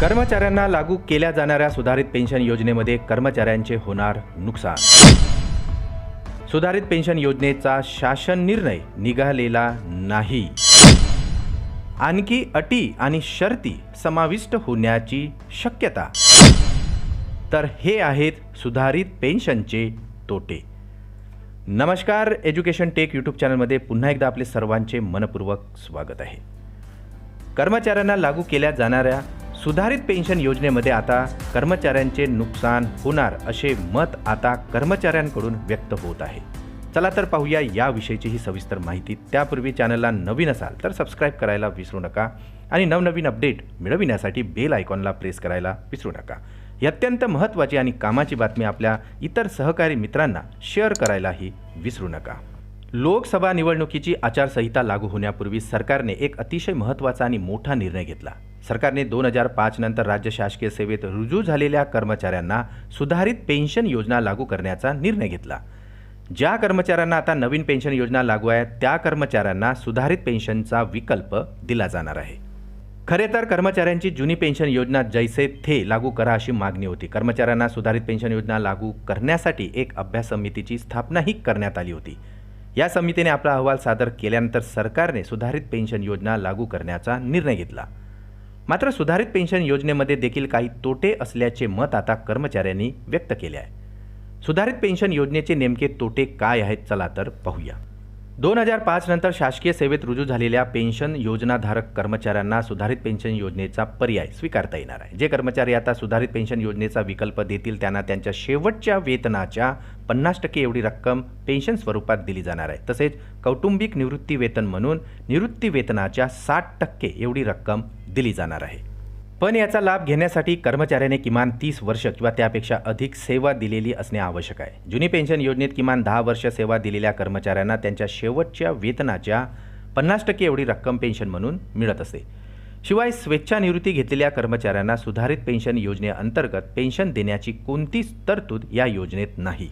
कर्मचाऱ्यांना लागू केल्या जाणाऱ्या सुधारित पेन्शन योजनेमध्ये कर्मचाऱ्यांचे होणार नुकसान. सुधारित पेन्शन योजनेचा शासन निर्णय निघालेला नाही. आणखी अटी आणि शर्ती समाविष्ट होण्याची शक्यता. तर हे आहेत सुधारित पेन्शनचे तोटे. नमस्कार एज्युकेशन टेक यूट्यूब चॅनलमध्ये पुन्हा एकदा आपले सर्वांचे मनपूर्वक स्वागत आहे. कर्मचाऱ्यांना लागू केल्या जाणाऱ्या सुधारित पेन्शन योजनेमध्ये आता कर्मचाऱ्यांचे नुकसान होणार असे मत आता कर्मचाऱ्यांकडून व्यक्त होत आहे. चला तर पाहूया याविषयीची ही सविस्तर माहिती. त्यापूर्वी चॅनलला नवीन असाल तर सबस्क्राईब करायला विसरू नका आणि नवनवीन अपडेट मिळविण्यासाठी बेल आयकॉनला प्रेस करायला विसरू नका. ही अत्यंत महत्त्वाची आणि कामाची बातमी आपल्या इतर सहकारी मित्रांना शेअर करायलाही विसरू नका. लोकसभा निवडणुकीची आचारसंहिता लागू होण्यापूर्वी सरकारने एक अतिशय महत्त्वाचा आणि मोठा निर्णय घेतला. सरकारने दोन हजार पाच नंतर राज्य शासकीय सेवेत रुजू झालेल्या कर्मचाऱ्यांना सुधारित पेन्शन योजना लागू करण्याचा निर्णय घेतला. ज्या कर्मचाऱ्यांना आता नवीन पेन्शन योजना लागू आहे त्या कर्मचाऱ्यांना सुधारित पेन्शनचा विकल्प दिला जाणार आहे. खरे तर कर्मचाऱ्यांची जुनी पेन्शन योजना जैसे थे लागू करा अशी मागणी होती. कर्मचाऱ्यांना सुधारित पेन्शन योजना लागू करण्यासाठी एक अभ्यास समितीची स्थापनाही करण्यात आली होती. या समितीने आपला अहवाल सादर केल्यानंतर सरकारने सुधारित पेन्शन योजना लागू करण्याचा निर्णय घेतला. मात्र सुधारित पेन्शन योजनेमध्ये देखील काही तोटे असल्याचे मत आता कर्मचाऱ्यांनी व्यक्त केले आहे. सुधारित पेन्शन योजनेचे नेमके तोटे काय आहेत चला तर पाहूया. दोन हजार पाच नंतर शासकीय सेवेत रुजू झालेल्या पेन्शन योजनाधारक कर्मचाऱ्यांना सुधारित पेन्शन योजनेचा पर्याय स्वीकारता येणार आहे. जे कर्मचारी आता सुधारित पेन्शन योजनेचा विकल्प देतील त्यांना त्यांच्या शेवटच्या वेतनाच्या पन्नास टक्के एवढी रक्कम पेन्शन स्वरूपात दिली जाणार आहे. तसेच कौटुंबिक निवृत्ती वेतन म्हणून निवृत्ती वेतनाच्या साठ टक्के एवढी रक्कम दिली जाणार आहे. पण याचा लाभ घेण्यासाठी कर्मचाऱ्याने किमान तीस वर्ष किंवा त्यापेक्षा अधिक सेवा दिलेली असणे आवश्यक आहे. जुनी पेन्शन योजनेत किमान दहा वर्ष सेवा दिलेल्या कर्मचाऱ्यांना त्यांच्या शेवटच्या वेतनाच्या पन्नास टक्के एवढी रक्कम पेन्शन म्हणून मिळत असते. शिवाय स्वेच्छानिवृत्ती घेतलेल्या कर्मचाऱ्यांना सुधारित पेन्शन योजनेअंतर्गत पेन्शन देण्याची कोणतीच तरतूद या योजनेत नाही.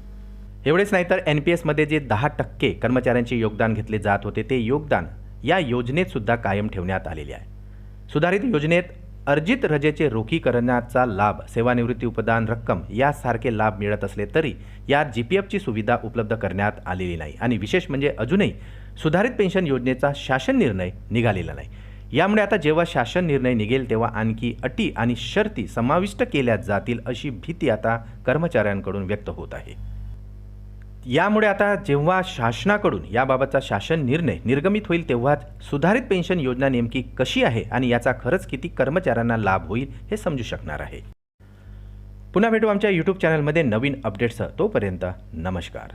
एवढेच नाही तर एन पी एसमध्ये जे दहा टक्के कर्मचाऱ्यांचे योगदान घेतले जात होते ते योगदान या योजनेत सुद्धा कायम ठेवण्यात आलेले आहे. सुधारित योजनेत अर्जित रजेचे रोखीकरणाचा लाभ सेवानिवृत्ती उपदान रक्कम यासारखे लाभ मिळत असले तरी यात जी पी एफची सुविधा उपलब्ध करण्यात आलेली नाही आणि विशेष म्हणजे अजूनही सुधारित पेन्शन योजनेचा शासन निर्णय निघालेला नाही. यामुळे आता जेव्हा शासन निर्णय निघेल तेव्हा आणखी अटी आणि शर्ती समाविष्ट केल्या जातील अशी भीती आता कर्मचाऱ्यांकडून व्यक्त होत आहे. यामुळे आता जेव्हा शासनाकडून याबाबतचा शासन निर्णय निर्गमित होईल तेव्हाच सुधारित पेन्शन योजना नेमकी कशी आहे आणि याचा खरंच किती कर्मचाऱ्यांना लाभ होईल हे समजू शकणार आहे. पुन्हा भेटू आमच्या यूट्यूब चॅनलमध्ये नवीन अपडेट्स तोपर्यंत नमस्कार.